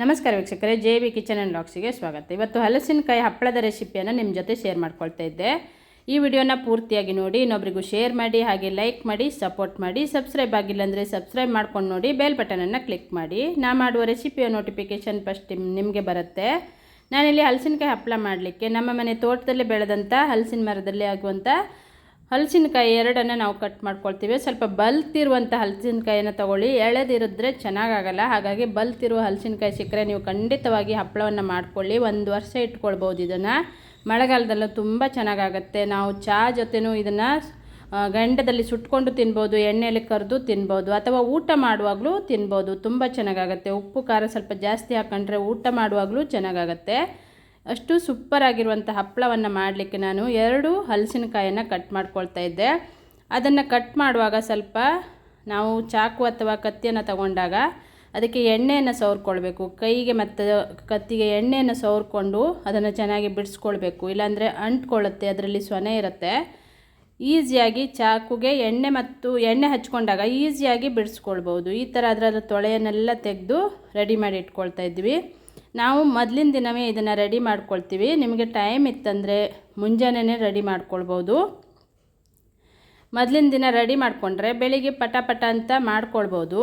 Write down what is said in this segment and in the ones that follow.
ನಮಸ್ಕಾರ ವೀಕ್ಷಕರೇ, J B kitchen and ಲಾಕ್ಸಿಗೆ ಸ್ವಾಗತ. ಇವತ್ತು ಹಲಸಿನಕಾಯಿ ಹಪ್ಪಳದ ರೆಸಿಪಿಯನ್ನು ನಿಮ್ಮ ಜೊತೆ ಶೇರ್ ಮಾಡ್ಕೊಳ್ತಾ ಇದ್ದೆ ಈ ವಿಡಿಯೋನ ಪೂರ್ತಿಯಾಗಿ ನೋಡಿ, ಇನ್ನೊಬ್ರಿಗೂ ಶೇರ್ ಮಾಡಿ, ಹಾಗೆ ಲೈಕ್ ಮಾಡಿ, ಸಪೋರ್ಟ್ ಮಾಡಿ, ಸಬ್ಸ್ಕ್ರೈಬ್ ಆಗಿಲ್ಲ ಅಂದರೆ ಸಬ್ಸ್ಕ್ರೈಬ್ ಮಾಡ್ಕೊಂಡು ನೋಡಿ, ಬೇಲ್ ಬಟನನ್ನು ಕ್ಲಿಕ್ ಮಾಡಿ. ನಾ ಮಾಡುವ ರೆಸಿಪಿಯ ನೋಟಿಫಿಕೇಷನ್ ಫಸ್ಟ್ ನಿಮಗೆ ಬರುತ್ತೆ. ನಾನಿಲ್ಲಿ ಹಲಸಿನಕಾಯಿ ಹಪ್ಪಳ ಮಾಡಲಿಕ್ಕೆ ನಮ್ಮ ಮನೆ ತೋಟದಲ್ಲಿ ಬೆಳೆದಂಥ ಹಲಸಿನ ಮರದಲ್ಲಿ ಆಗುವಂಥ ಹಲಸಿನಕಾಯಿ ಎರಡನ್ನು ನಾವು ಕಟ್ ಮಾಡ್ಕೊಳ್ತೀವಿ. ಸ್ವಲ್ಪ ಬಲ್ತಿರುವಂಥ ಹಲಸಿನಕಾಯಿನ ತೊಗೊಳ್ಳಿ. ಎಳೆದಿರಿದ್ರೆ ಚೆನ್ನಾಗಾಗಲ್ಲ. ಹಾಗಾಗಿ ಬಲ್ತಿರುವ ಹಲಸಿನಕಾಯಿ ಸಿಕ್ಕರೆ ನೀವು ಖಂಡಿತವಾಗಿ ಹಪ್ಪಳವನ್ನು ಮಾಡ್ಕೊಳ್ಳಿ. ಒಂದು ವರ್ಷ ಇಟ್ಕೊಳ್ಬೋದು ಇದನ್ನು. ಮಳೆಗಾಲದಲ್ಲೂ ತುಂಬ ಚೆನ್ನಾಗಾಗತ್ತೆ. ನಾವು ಚಹಾ ಜೊತೆನೂ ಇದನ್ನು ಗಂಡದಲ್ಲಿ ಸುಟ್ಕೊಂಡು ತಿನ್ಬೋದು, ಎಣ್ಣೆಯಲ್ಲಿ ಕರೆದು ತಿನ್ಬೋದು, ಅಥವಾ ಊಟ ಮಾಡುವಾಗಲೂ ತಿನ್ಬೋದು. ತುಂಬ ಚೆನ್ನಾಗಾಗತ್ತೆ. ಉಪ್ಪು, ಖಾರ ಸ್ವಲ್ಪ ಜಾಸ್ತಿ ಹಾಕ್ಕೊಂಡ್ರೆ ಊಟ ಮಾಡುವಾಗಲೂ ಚೆನ್ನಾಗಾಗತ್ತೆ. ಅಷ್ಟು ಸೂಪರ್ ಆಗಿರುವಂಥ ಹಪ್ಪಳವನ್ನು ಮಾಡಲಿಕ್ಕೆ ನಾನು ಎರಡು ಹಲಸಿನಕಾಯನ್ನು ಕಟ್ ಮಾಡ್ಕೊಳ್ತಾ ಇದ್ದೆ. ಅದನ್ನು ಕಟ್ ಮಾಡುವಾಗ ಸ್ವಲ್ಪ ನಾವು ಚಾಕು ಅಥವಾ ಕತ್ತಿಯನ್ನು ತಗೊಂಡಾಗ ಅದಕ್ಕೆ ಎಣ್ಣೆಯನ್ನು ಸವರ್ಕೊಳ್ಬೇಕು. ಕೈಗೆ ಮತ್ತು ಕತ್ತಿಗೆ ಎಣ್ಣೆಯನ್ನು ಸವರ್ಕೊಂಡು ಅದನ್ನು ಚೆನ್ನಾಗಿ ಬಿಡಿಸ್ಕೊಳ್ಬೇಕು. ಇಲ್ಲಾಂದರೆ ಅಂಟ್ಕೊಳ್ಳುತ್ತೆ, ಅದರಲ್ಲಿ ಸೊನೆ ಇರುತ್ತೆ. ಈಸಿಯಾಗಿ ಚಾಕುಗೆ ಎಣ್ಣೆ ಮತ್ತು ಎಣ್ಣೆ ಹಚ್ಕೊಂಡಾಗ ಈಸಿಯಾಗಿ ಬಿಡಿಸ್ಕೊಳ್ಬೋದು ಈ ಥರ ಅದರ ತೊಳೆಯನ್ನೆಲ್ಲ ತೆಗೆದು ರೆಡಿ ಮಾಡಿ ಇಟ್ಕೊಳ್ತಾ ಇದ್ವಿ. ನಾವು ಮೊದಲಿನ ದಿನವೇ ಇದನ್ನು ರೆಡಿ ಮಾಡ್ಕೊಳ್ತೀವಿ. ನಿಮಗೆ ಟೈಮ್ ಇತ್ತಂದರೆ ಮುಂಜಾನೆ ರೆಡಿ ಮಾಡ್ಕೊಳ್ಬೋದು. ಮೊದಲಿನ ದಿನ ರೆಡಿ ಮಾಡಿಕೊಂಡ್ರೆ ಬೆಳಿಗ್ಗೆ ಪಟ ಪಟ ಅಂತ ಮಾಡ್ಕೊಳ್ಬೋದು.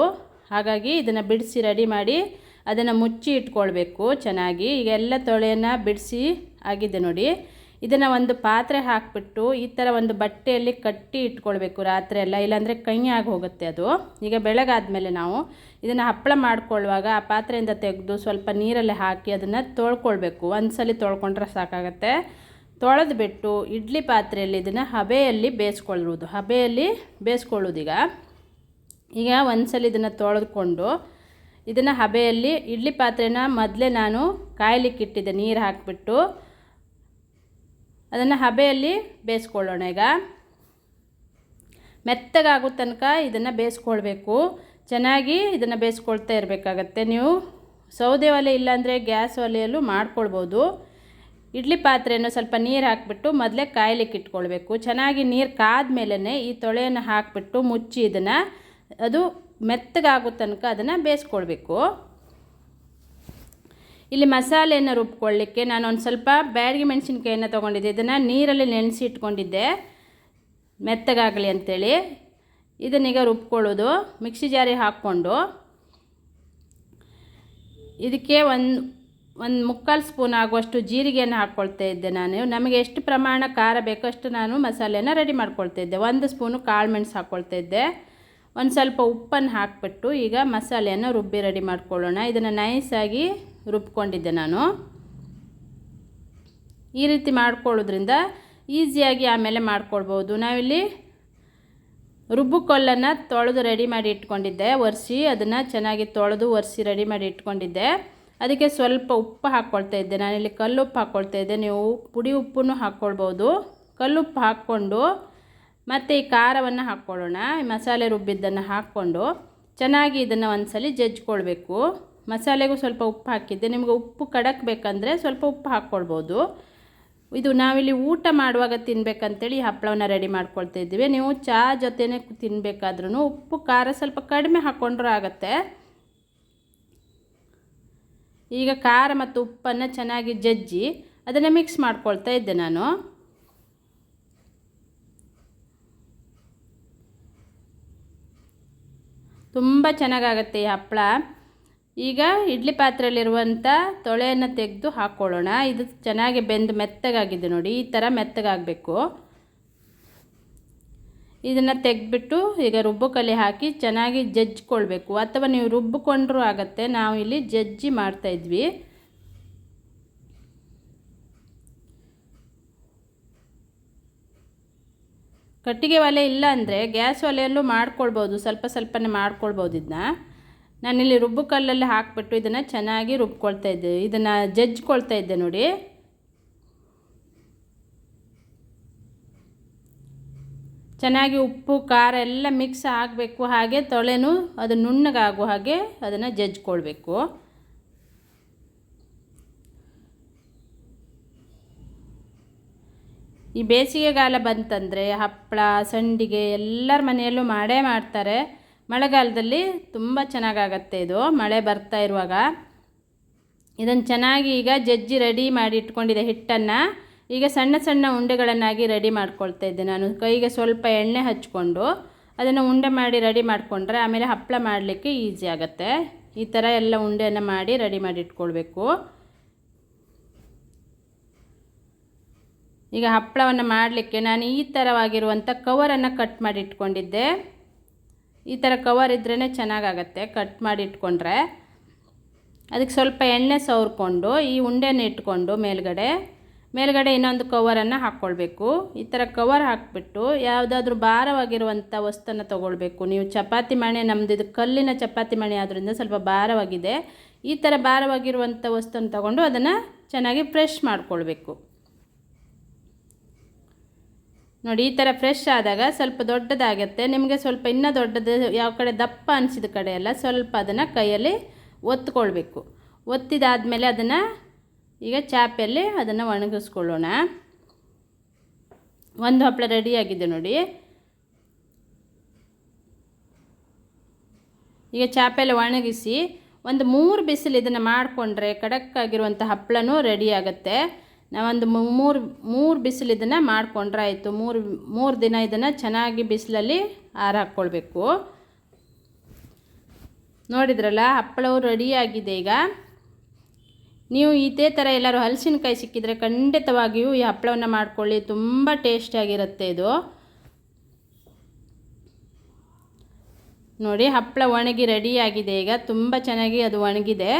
ಹಾಗಾಗಿ ಇದನ್ನು ಬಿಡಿಸಿ ರೆಡಿ ಮಾಡಿ ಅದನ್ನು ಮುಚ್ಚಿ ಇಟ್ಕೊಳ್ಬೇಕು ಚೆನ್ನಾಗಿ. ಈಗ ಎಲ್ಲ ತೊಳೆಯನ್ನು ಬಿಡಿಸಿ ಆಗಿದೆ ನೋಡಿ. ಇದನ್ನು ಒಂದು ಪಾತ್ರೆ ಹಾಕಿಬಿಟ್ಟು ಈ ಥರ ಒಂದು ಬಟ್ಟೆಯಲ್ಲಿ ಕಟ್ಟಿ ಇಟ್ಕೊಳ್ಬೇಕು ರಾತ್ರಿ ಎಲ್ಲ, ಇಲ್ಲಾಂದರೆ ಆಗಿ ಹೋಗುತ್ತೆ ಅದು. ಈಗ ಬೆಳಗಾದ್ಮೇಲೆ ನಾವು ಇದನ್ನು ಹಪ್ಪಳ ಮಾಡ್ಕೊಳ್ಳುವಾಗ ಆ ಪಾತ್ರೆಯಿಂದ ತೆಗೆದು ಸ್ವಲ್ಪ ನೀರಲ್ಲಿ ಹಾಕಿ ಅದನ್ನು ತೊಳ್ಕೊಳ್ಬೇಕು. ಒಂದು ಸಲ ತೊಳ್ಕೊಂಡ್ರೆ ಸಾಕಾಗತ್ತೆ. ತೊಳೆದು ಬಿಟ್ಟು ಇಡ್ಲಿ ಪಾತ್ರೆಯಲ್ಲಿ ಇದನ್ನು ಹಬೆಯಲ್ಲಿ ಬೇಯಿಸ್ಕೊಳ್ಳೋದು ಹಬೆಯಲ್ಲಿ ಬೇಯಿಸ್ಕೊಳ್ಳೋದು ಈಗ. ಈಗ ಒಂದು ಸಲ ಇದನ್ನು ತೊಳೆದುಕೊಂಡು ಇದನ್ನು ಹಬೆಯಲ್ಲಿ ಇಡ್ಲಿ ಪಾತ್ರೆನ ಮೊದಲೇ ನಾನು ಕಾಯಲಿಕ್ಕಿಟ್ಟಿದ್ದೆ, ನೀರು ಹಾಕಿಬಿಟ್ಟು. ಅದನ್ನು ಹಬೆಯಲ್ಲಿ ಬೇಯಿಸ್ಕೊಳ್ಳೋಣ ಈಗ. ಮೆತ್ತಗಾಗೋ ತನಕ ಇದನ್ನು ಬೇಯಿಸ್ಕೊಳ್ಬೇಕು. ಚೆನ್ನಾಗಿ ಇದನ್ನು ಬೇಯಿಸ್ಕೊಳ್ತಾ ಇರಬೇಕಾಗತ್ತೆ ನೀವು. ಸೌದೆ ಒಲೆ ಇಲ್ಲಾಂದರೆ ಗ್ಯಾಸ್ ಒಲೆಯಲ್ಲೂ ಮಾಡ್ಕೊಳ್ಬೋದು. ಇಡ್ಲಿ ಪಾತ್ರೆಯನ್ನು ಸ್ವಲ್ಪ ನೀರು ಹಾಕಿಬಿಟ್ಟು ಮೊದಲೇ ಕಾಯಲಿಕ್ಕೆ ಇಟ್ಕೊಳ್ಬೇಕು. ಚೆನ್ನಾಗಿ ನೀರು ಕಾದ ಮೇಲೇ ಈ ತೊಳೆಯನ್ನು ಹಾಕಿಬಿಟ್ಟು ಮುಚ್ಚಿ ಇದನ್ನು ಅದು ಮೆತ್ತಗಾಗೋ ತನಕ ಅದನ್ನು ಬೇಯಿಸ್ಕೊಳ್ಬೇಕು. ಇಲ್ಲಿ ಮಸಾಲೆಯನ್ನು ರುಬ್ಕೊಳ್ಳಿಕ್ಕೆ ನಾನು ಒಂದು ಸ್ವಲ್ಪ ಬ್ಯಾಡಿಗೆ ಮೆಣಸಿನ್ಕಾಯನ್ನು ತೊಗೊಂಡಿದ್ದೆ. ಇದನ್ನು ನೀರಲ್ಲಿ ನೆನೆಸಿ ಇಟ್ಕೊಂಡಿದ್ದೆ ಮೆತ್ತಗಾಗಲಿ ಅಂಥೇಳಿ ಇದನ್ನೀಗ ರುಬ್ಕೊಳ್ಳೋದು. ಮಿಕ್ಸಿ ಜಾರಿ ಹಾಕ್ಕೊಂಡು ಇದಕ್ಕೆ ಒಂದು ಒಂದು ಮುಕ್ಕಾಲು ಸ್ಪೂನ್ ಆಗುವಷ್ಟು ಜೀರಿಗೆಯನ್ನು ಹಾಕ್ಕೊಳ್ತಾ ಇದ್ದೆ ನಾನು. ನಮಗೆ ಎಷ್ಟು ಪ್ರಮಾಣ ಖಾರ ಬೇಕೋ ಅಷ್ಟು ನಾನು ಮಸಾಲೆಯನ್ನು ರೆಡಿ ಮಾಡ್ಕೊಳ್ತಾ ಇದ್ದೆ. ಒಂದು ಸ್ಪೂನು ಕಾಳು ಮೆಣಸು ಹಾಕ್ಕೊಳ್ತಾ ಇದ್ದೆ. ಒಂದು ಸ್ವಲ್ಪ ಉಪ್ಪನ್ನು ಹಾಕಿಬಿಟ್ಟು ಈಗ ಮಸಾಲೆಯನ್ನು ರುಬ್ಬಿ ರೆಡಿ ಮಾಡ್ಕೊಳ್ಳೋಣ. ಇದನ್ನು ನೈಸಾಗಿ ರುಬ್ಕೊಂಡಿದ್ದೆ ನಾನು. ಈ ರೀತಿ ಮಾಡ್ಕೊಳ್ಳೋದ್ರಿಂದ ಈಸಿಯಾಗಿ ಆಮೇಲೆ ಮಾಡ್ಕೊಳ್ಬೋದು. ನಾವಿಲ್ಲಿ ರುಬ್ಬು ಕೊಲ್ಲನ್ನು ತೊಳೆದು ರೆಡಿ ಮಾಡಿ ಇಟ್ಕೊಂಡಿದ್ದೆ, ಒರೆಸಿ. ಅದನ್ನು ಚೆನ್ನಾಗಿ ತೊಳೆದು ಒರೆಸಿ ರೆಡಿ ಮಾಡಿ ಇಟ್ಕೊಂಡಿದ್ದೆ. ಅದಕ್ಕೆ ಸ್ವಲ್ಪ ಉಪ್ಪು ಹಾಕ್ಕೊಳ್ತಾ ಇದ್ದೆ. ನಾನಿಲ್ಲಿ ಕಲ್ಲುಪ್ಪು ಹಾಕ್ಕೊಳ್ತಾ ಇದ್ದೆ. ನೀವು ಪುಡಿ ಉಪ್ಪನ್ನು ಹಾಕ್ಕೊಳ್ಬೋದು ಕಲ್ಲುಪ್ಪು ಹಾಕ್ಕೊಂಡು ಮತ್ತು ಈ ಖಾರವನ್ನು ಹಾಕ್ಕೊಳ್ಳೋಣ. ಮಸಾಲೆ ರುಬ್ಬಿದ್ದನ್ನು ಹಾಕ್ಕೊಂಡು ಚೆನ್ನಾಗಿ ಇದನ್ನು ಒಂದ್ಸಲಿ ಜಜ್ಕೊಳ್ಬೇಕು ಮಸಾಲೆಗೂ ಸ್ವಲ್ಪ ಉಪ್ಪು ಹಾಕಿದ್ದೆ. ನಿಮಗೆ ಉಪ್ಪು ಕಡಕ್ ಬೇಕಂದರೆ ಸ್ವಲ್ಪ ಉಪ್ಪು ಹಾಕ್ಕೊಳ್ಬೋದು. ಇದು ನಾವಿಲ್ಲಿ ಊಟ ಮಾಡುವಾಗ ತಿನ್ಬೇಕಂತೇಳಿ ಹಪ್ಪಳವನ್ನು ರೆಡಿ ಮಾಡ್ಕೊಳ್ತಾ ಇದ್ದೀವಿ. ನೀವು ಚಹಾ ಜೊತೆನೇ ತಿನ್ನಬೇಕಾದ್ರೂ ಉಪ್ಪು, ಖಾರ ಸ್ವಲ್ಪ ಕಡಿಮೆ ಹಾಕ್ಕೊಂಡ್ರೂ ಆಗುತ್ತೆ. ಈಗ ಖಾರ ಮತ್ತು ಉಪ್ಪನ್ನು ಚೆನ್ನಾಗಿ ಜಜ್ಜಿ ಅದನ್ನು ಮಿಕ್ಸ್ ಮಾಡ್ಕೊಳ್ತಾ ಇದ್ದೆ ನಾನು. ತುಂಬ ಚೆನ್ನಾಗಾಗತ್ತೆ ಈ ಹಪ್ಪಳ. ಈಗ ಇಡ್ಲಿ ಪಾತ್ರೆಯಲ್ಲಿರುವಂಥ ತೊಳೆಯನ್ನು ತೆಗೆದು ಹಾಕ್ಕೊಳ್ಳೋಣ ಇದು ಚೆನ್ನಾಗಿ ಬೆಂದು ಮೆತ್ತಗಾಗಿದೆ ನೋಡಿ, ಈ ಥರ ಮೆತ್ತಗಾಗಬೇಕು. ಇದನ್ನು ತೆಗೆದ್ಬಿಟ್ಟು ಈಗ ರುಬ್ಬುಕಲ್ಲಿ ಹಾಕಿ ಚೆನ್ನಾಗಿ ಜಜ್ಜಿಕೊಳ್ಬೇಕು. ಅಥವಾ ನೀವು ರುಬ್ಬಿಕೊಂಡ್ರೂ ಆಗುತ್ತೆ, ನಾವು ಇಲ್ಲಿ ಜಜ್ಜಿ ಮಾಡ್ತಾಯಿದ್ವಿ ಕಟ್ಟಿಗೆ ಒಲೆ ಇಲ್ಲ ಅಂದರೆ ಗ್ಯಾಸ್ ಒಲೆಯಲ್ಲೂ ಮಾಡ್ಕೊಳ್ಬೋದು, ಸ್ವಲ್ಪ ಸ್ವಲ್ಪನೇ ಮಾಡ್ಕೊಳ್ಬೋದು ಇದನ್ನ. ನಾನಿಲ್ಲಿ ರುಬ್ಬು ಕಲ್ಲಲ್ಲಿ ಹಾಕಿಬಿಟ್ಟು ಇದನ್ನು ಚೆನ್ನಾಗಿ ರುಬ್ಕೊಳ್ತಾ ಇದ್ದೆ. ಇದನ್ನು ಜಜ್ಕೊಳ್ತಾ ಇದ್ದೆ ನೋಡಿ. ಚೆನ್ನಾಗಿ ಉಪ್ಪು, ಖಾರ ಎಲ್ಲ ಮಿಕ್ಸ್ ಆಗಬೇಕು ಹಾಗೆ ತೊಳೆನೂ, ಅದು ನುಣ್ಣಗಾಗೋ ಹಾಗೆ ಅದನ್ನು ಜಜ್ಕೊಳ್ಬೇಕು ಈ ಬೇಸಿಗೆಗಾಲ ಬಂತಂದರೆ ಹಪ್ಪಳ, ಸಂಡಿಗೆ ಎಲ್ಲರ ಮನೆಯಲ್ಲೂ ಮಾಡೇ ಮಾಡ್ತಾರೆ. ಮಳೆಗಾಲದಲ್ಲಿ ತುಂಬ ಚೆನ್ನಾಗಾಗತ್ತೆ ಇದು. ಮಳೆ ಬರ್ತಾ ಇರುವಾಗ. ಇದನ್ನು ಚೆನ್ನಾಗಿ ಈಗ ಜಜ್ಜಿ ರೆಡಿ ಮಾಡಿ ಇಟ್ಕೊಂಡಿದ್ದೆ ಹಿಟ್ಟನ್ನು ಈಗ ಸಣ್ಣ ಸಣ್ಣ ಉಂಡೆಗಳನ್ನಾಗಿ ರೆಡಿ ಮಾಡ್ಕೊಳ್ತಾ ಇದ್ದೆ ನಾನು. ಕೈಗೆ ಸ್ವಲ್ಪ ಎಣ್ಣೆ ಹಚ್ಕೊಂಡು ಅದನ್ನು ಉಂಡೆ ಮಾಡಿ ರೆಡಿ ಮಾಡಿಕೊಂಡ್ರೆ ಆಮೇಲೆ ಹಪ್ಪಳ ಮಾಡಲಿಕ್ಕೆ ಈಸಿ ಆಗುತ್ತೆ. ಈ ಥರ ಎಲ್ಲ ಉಂಡೆಯನ್ನು ಮಾಡಿ ರೆಡಿ ಮಾಡಿ ಇಟ್ಕೊಳ್ಬೇಕು. ಈಗ ಹಪ್ಪಳವನ್ನು ಮಾಡಲಿಕ್ಕೆ ನಾನು ಈ ಥರವಾಗಿರುವಂಥ ಕವರನ್ನು ಕಟ್ ಮಾಡಿ ಇಟ್ಕೊಂಡಿದ್ದೆ. ಈ ಥರ ಕವರ್ ಇದ್ರೇ ಚೆನ್ನಾಗಾಗತ್ತೆ ಕಟ್ ಮಾಡಿ ಇಟ್ಕೊಂಡ್ರೆ. ಅದಕ್ಕೆ ಸ್ವಲ್ಪ ಎಣ್ಣೆ ಸವರ್ಕೊಂಡು, ಈ ಉಂಡೆನ ಇಟ್ಕೊಂಡು ಮೇಲ್ಗಡೆ ಮೇಲ್ಗಡೆ ಇನ್ನೊಂದು ಕವರನ್ನು ಹಾಕ್ಕೊಳ್ಬೇಕು. ಈ ಥರ ಕವರ್ ಹಾಕಿಬಿಟ್ಟು ಯಾವುದಾದ್ರೂ ಭಾರವಾಗಿರುವಂಥ ವಸ್ತುನ ತೊಗೊಳ್ಬೇಕು. ನೀವು ಚಪಾತಿ ಮಣೆ ನಮ್ಮದು ಇದು ಕಲ್ಲಿನ ಚಪಾತಿ ಮಣೆ ಆದ್ದರಿಂದ ಸ್ವಲ್ಪ ಭಾರವಾಗಿದೆ. ಈ ಥರ ಭಾರವಾಗಿರುವಂಥ ವಸ್ತುನ ತಗೊಂಡು ಅದನ್ನು ಚೆನ್ನಾಗಿ ಫ್ರೆಶ್ ಮಾಡಿಕೊಳ್ಬೇಕು. ನೋಡಿ, ಈ ಥರ ಫ್ರೆಶ್ ಆದಾಗ ಸ್ವಲ್ಪ ದೊಡ್ಡದಾಗತ್ತೆ. ನಿಮಗೆ ಸ್ವಲ್ಪ ಇನ್ನೂ ದೊಡ್ಡದು ಯಾವ ಕಡೆ ದಪ್ಪ ಅನಿಸಿದ ಕಡೆ ಎಲ್ಲ ಸ್ವಲ್ಪ ಅದನ್ನು ಕೈಯಲ್ಲಿ ಒತ್ಕೊಳ್ಬೇಕು. ಒತ್ತಿದಾದಮೇಲೆ ಅದನ್ನು ಈಗ ಚಾಪೆಯಲ್ಲಿ ಅದನ್ನು ಒಣಗಿಸ್ಕೊಳ್ಳೋಣ. ಒಂದು ಹಪ್ಪಳ ರೆಡಿಯಾಗಿದೆ ನೋಡಿ. ಈಗ ಚಾಪೆಯಲ್ಲಿ ಒಣಗಿಸಿ ಒಂದು ಮೂರು ಬಿಸಿಲು ಇದನ್ನು ಮಾಡಿಕೊಂಡ್ರೆ ಖಡಕ್ಕಾಗಿರುವಂಥ ಹಪ್ಪಳನೂ ರೆಡಿ ಆಗುತ್ತೆ. ನಾವೊಂದು ಮೂರು ಮೂರು ಬಿಸಿಲು ಇದನ್ನು ಮಾಡಿಕೊಂಡ್ರೆ ಆಯಿತು. ಮೂರು ಮೂರು ದಿನ ಇದನ್ನು ಚೆನ್ನಾಗಿ ಬಿಸಿಲಲ್ಲಿ ಆರ ಹಾಕ್ಕೊಳ್ಬೇಕು ನೋಡಿದ್ರಲ್ಲ, ಹಪ್ಪಳವು ರೆಡಿಯಾಗಿದೆ ಈಗ. ನೀವು ಇದೇ ಥರ ಎಲ್ಲರೂ ಹಲಸಿನಕಾಯಿ ಸಿಕ್ಕಿದರೆ ಖಂಡಿತವಾಗಿಯೂ ಈ ಹಪ್ಪಳವನ್ನು ಮಾಡ್ಕೊಳ್ಳಿ. ತುಂಬ ಟೇಸ್ಟಿಯಾಗಿರುತ್ತೆ ಇದು. ನೋಡಿ, ಹಪ್ಪಳ ಒಣಗಿ ರೆಡಿಯಾಗಿದೆ ಈಗ. ತುಂಬ ಚೆನ್ನಾಗಿ ಅದು ಒಣಗಿದೆ.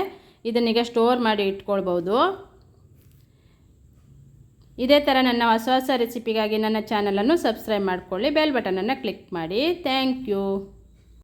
ಇದನ್ನೀಗ ಸ್ಟೋರ್ ಮಾಡಿ ಇಟ್ಕೊಳ್ಬೋದು. ಇದೇ ಥರ ನನ್ನ ಹೊಸ ಹೊಸ ರೆಸಿಪಿಗಾಗಿ ನನ್ನ ಚಾನಲನ್ನು ಸಬ್ಸ್ಕ್ರೈಬ್ ಮಾಡಿಕೊಳ್ಳಿ ಬೆಲ್ ಬಟನನ್ನು ಕ್ಲಿಕ್ ಮಾಡಿ. Thank you